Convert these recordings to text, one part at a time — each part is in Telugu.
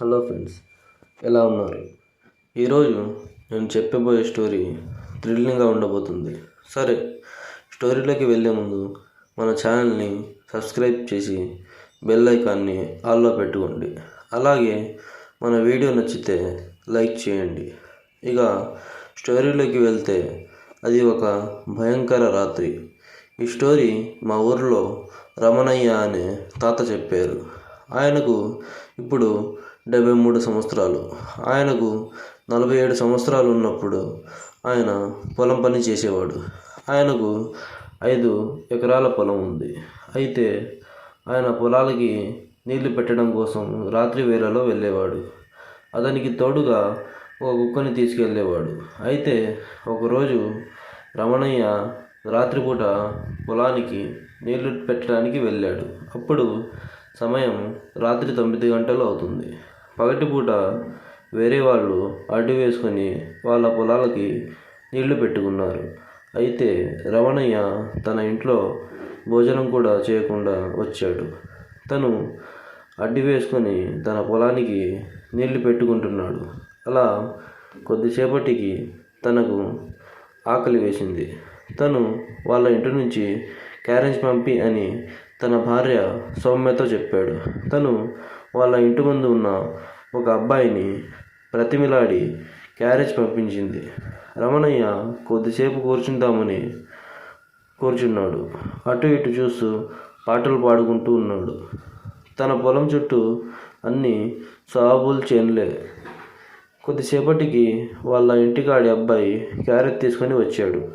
హలో ఫ్రెండ్స్ ఎలా ఉన్నారు? ఈరోజు నేను చెప్పబోయే స్టోరీ థ్రిల్లింగ్గా ఉండబోతుంది. సరే స్టోరీలోకి వెళ్ళే ముందు మన ఛానల్ని సబ్స్క్రైబ్ చేసి బెల్ ఐకాన్ని ఆల్లో పెట్టుకోండి. అలాగే మన వీడియో నచ్చితే లైక్ చేయండి. ఇక స్టోరీలోకి వెళ్తే అది ఒక భయంకర రాత్రి. ఈ స్టోరీ మా ఊరిలో రమణయ్య అనే తాత చెప్పారు. ఆయనకు ఇప్పుడు డెబ్బై మూడు సంవత్సరాలు. ఆయనకు నలభై ఏడు సంవత్సరాలు ఉన్నప్పుడు ఆయన పొలం పని చేసేవాడు. ఆయనకు ఐదు ఎకరాల పొలం ఉంది. అయితే ఆయన పొలాలకి నీళ్ళు పెట్టడం కోసం రాత్రి వేళలో వెళ్ళేవాడు. అతనికి తోడుగా ఒక కుక్కని తీసుకెళ్ళేవాడు. అయితే ఒకరోజు రమణయ్య రాత్రిపూట పొలానికి నీళ్ళు పెట్టడానికి వెళ్ళాడు. అప్పుడు సమయం రాత్రి తొమ్మిది గంటలు అవుతుంది. పగటిపూట వేరే వాళ్ళు అడ్డు వేసుకొని వాళ్ళ పొలాలకి నీళ్ళు పెట్టుకున్నారు. అయితే రమణయ్య తన ఇంట్లో భోజనం కూడా చేయకుండా వచ్చాడు. తను అడ్డు వేసుకొని తన పొలానికి నీళ్ళు పెట్టుకుంటున్నాడు. అలా కొద్దిసేపటికి తనకు ఆకలి వేసింది. తను వాళ్ళ ఇంటి నుంచి క్యారేజ్ పంపి అని తన భార్య సౌమ్యతో చెప్పాడు. తను వాళ్ళ ఇంటి ముందు ఉన్న ఒక అబ్బాయిని ప్రతిమిలాడి క్యారేజ్ పంపించింది. రమణయ్య కొద్దిసేపు కూర్చుందామని కూర్చున్నాడు. అటు ఇటు చూస్తూ పాటలు పాడుకుంటూ ఉన్నాడు. తన పొలం చుట్టూ అన్ని సాబుల్ చేనులే. కొద్దిసేపటికి వాళ్ళ ఇంటికాడి అబ్బాయి క్యారెట్ తీసుకొని వచ్చాడు.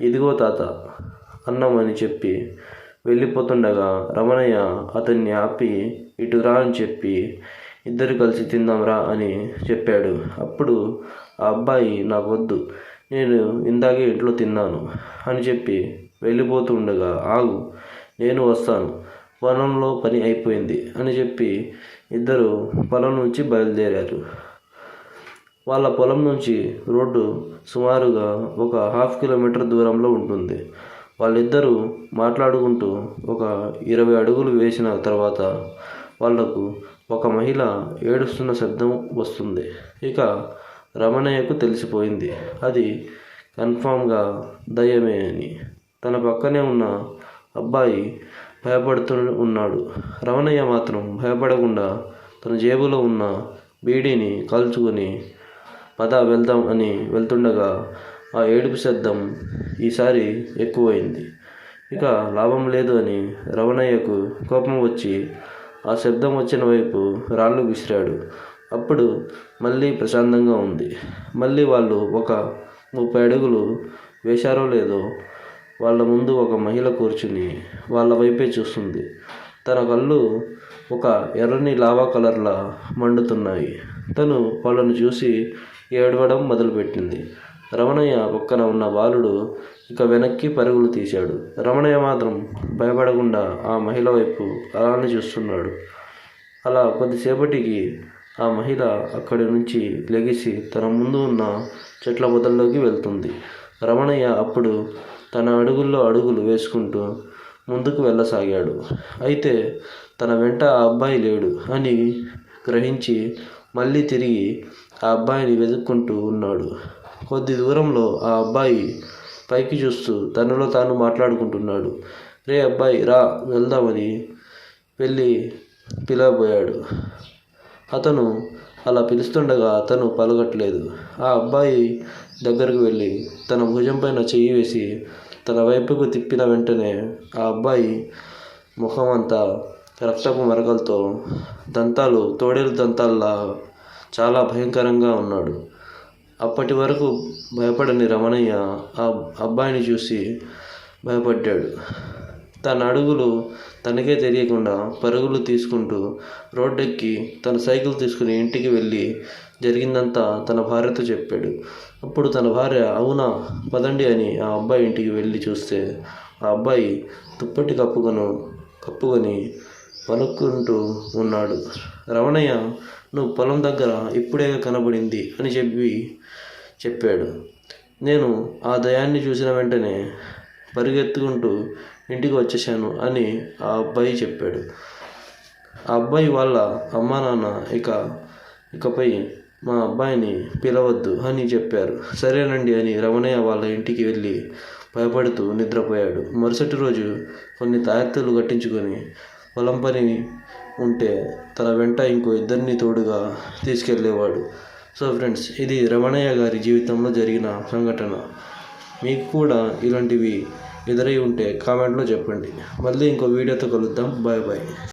ఇదిగో తాత అన్నమని చెప్పి వెళ్ళిపోతుండగా రమణయ్య అతన్ని ఆపి ఇటు రా అని చెప్పి ఇద్దరు కలిసి తిందాంరా అని చెప్పాడు. అప్పుడు ఆ అబ్బాయి నాకు వద్దు నేను ఇందాకే ఇంట్లో తిన్నాను అని చెప్పి వెళ్ళిపోతుండగా ఆగు నేను వస్తాను పొలంలో పని అయిపోయింది అని చెప్పి ఇద్దరు పొలం నుంచి బయలుదేరారు. వాళ్ళ పొలం నుంచి రోడ్డు సుమారుగా ఒక హాఫ్ కిలోమీటర్ దూరంలో ఉంటుంది. వాళ్ళిద్దరూ మాట్లాడుకుంటూ ఒక ఇరవై అడుగులు వేసిన తర్వాత వాళ్ళకు ఒక మహిళ ఏడుస్తున్న శబ్దం వస్తుంది. ఇక రమణయ్యకు తెలిసిపోయింది. అది కన్ఫామ్గా దయ్యమే అని. తన పక్కనే ఉన్న అబ్బాయి భయపడుతూ ఉన్నాడు. రమణయ్య మాత్రం భయపడకుండా తన జేబులో ఉన్న బీడీని కాల్చుకొని పద వెళ్దాం అని వెళ్తుండగా ఆ ఏడుపు శబ్దం ఈసారి ఎక్కువైంది. ఇక లాభం లేదు అని రమణయ్యకు కోపం వచ్చి ఆ శబ్దం వచ్చిన వైపు రాళ్ళు విసిరాడు. అప్పుడు మళ్ళీ ప్రశాంతంగా ఉంది. మళ్ళీ వాళ్ళు ఒక ముప్పై అడుగులు వేశారో లేదో వాళ్ళ ముందు ఒక మహిళ కూర్చుని వాళ్ళ వైపే చూస్తుంది. తన కళ్ళు ఒక ఎర్రని లావా కలర్లా మండుతున్నాయి. తను వాళ్ళను చూసి ఏడవడం మొదలుపెట్టింది. రమణయ్య పక్కన ఉన్న బాలుడు ఇక వెనక్కి పరుగులు తీశాడు. రమణయ్య మాత్రం భయపడకుండా ఆ మహిళ వైపు అలానే చూస్తున్నాడు. అలా కొద్దిసేపటికి ఆ మహిళ అక్కడి నుంచి లెగిసి తన ముందు ఉన్న చెట్ల పొదల్లోకి వెళ్తుంది. రమణయ్య అప్పుడు తన అడుగుల్లో అడుగులు వేసుకుంటూ ముందుకు వెళ్ళసాగాడు. అయితే తన వెంట ఆ అబ్బాయి లేడు అని గ్రహించి మళ్ళీ తిరిగి ఆ అబ్బాయిని వెతుక్కుంటూ ఉన్నాడు. కొద్ది దూరంలో ఆ అబ్బాయి పైకి చూస్తూ తనలో తాను మాట్లాడుకుంటున్నాడు. రే అబ్బాయి రా వెళ్దామని వెళ్ళి పిలవబోయాడు. అతను అలా పిలుస్తుండగా అతను పలకట్లేదు ఆ అబ్బాయి దగ్గరకు వెళ్ళి తన భుజం పైన చెయ్యి వేసి తన వైపుకు తిప్పిన వెంటనే ఆ అబ్బాయి ముఖం అంతా రక్తపు మరకలతో దంతాలు తోడేలు దంతాల్లా చాలా భయంకరంగా ఉన్నాడు. అప్పటి వరకు భయపడని రమణయ్య ఆ అబ్బాయిని చూసి భయపడ్డాడు. తన అడుగులు తనకే తెలియకుండా పరుగులు తీసుకుంటూ రోడ్డెక్కి తన సైకిల్ తీసుకుని ఇంటికి వెళ్ళి జరిగిందంతా తన భార్యతో చెప్పాడు. అప్పుడు తన భార్య అవునా? పదండి అని ఆ అబ్బాయి ఇంటికి వెళ్ళి చూస్తే ఆ అబ్బాయి దుప్పటి కప్పుకొను కప్పుకొని పలుక్కుంటూ ఉన్నాడు. రమణయ్య నువ్వు పొలం దగ్గర ఇప్పుడే కనబడింది అని చెప్పి చెప్పాడు. నేను ఆ దయాన్ని చూసిన వెంటనే పరిగెత్తుకుంటూ ఇంటికి వచ్చేసాను అని ఆ అబ్బాయి చెప్పాడు. ఆ అబ్బాయి వాళ్ళ అమ్మా నాన్న ఇక ఇకపై మా అబ్బాయిని పిలవద్దు అని చెప్పారు. సరేనండి అని రమణయ్య వాళ్ళ ఇంటికి వెళ్ళి భయపడుతూ నిద్రపోయాడు. మరుసటి రోజు కొన్ని తాయెత్తులు కట్టించుకొని పొలం పని ఉంటే తన వెంట ఇంకో ఇద్దరిని తోడుగా తీసుకెళ్ళేవాడు సో ఫ్రెండ్స్ ఇది రమణయ్య గారి జీవితంలో జరిగిన సంఘటన. మీకు కూడా ఇలాంటివి ఎదురై ఉంటే కామెంట్లో చెప్పండి. మళ్ళీ ఇంకో వీడియోతో కలుద్దాం. Bye bye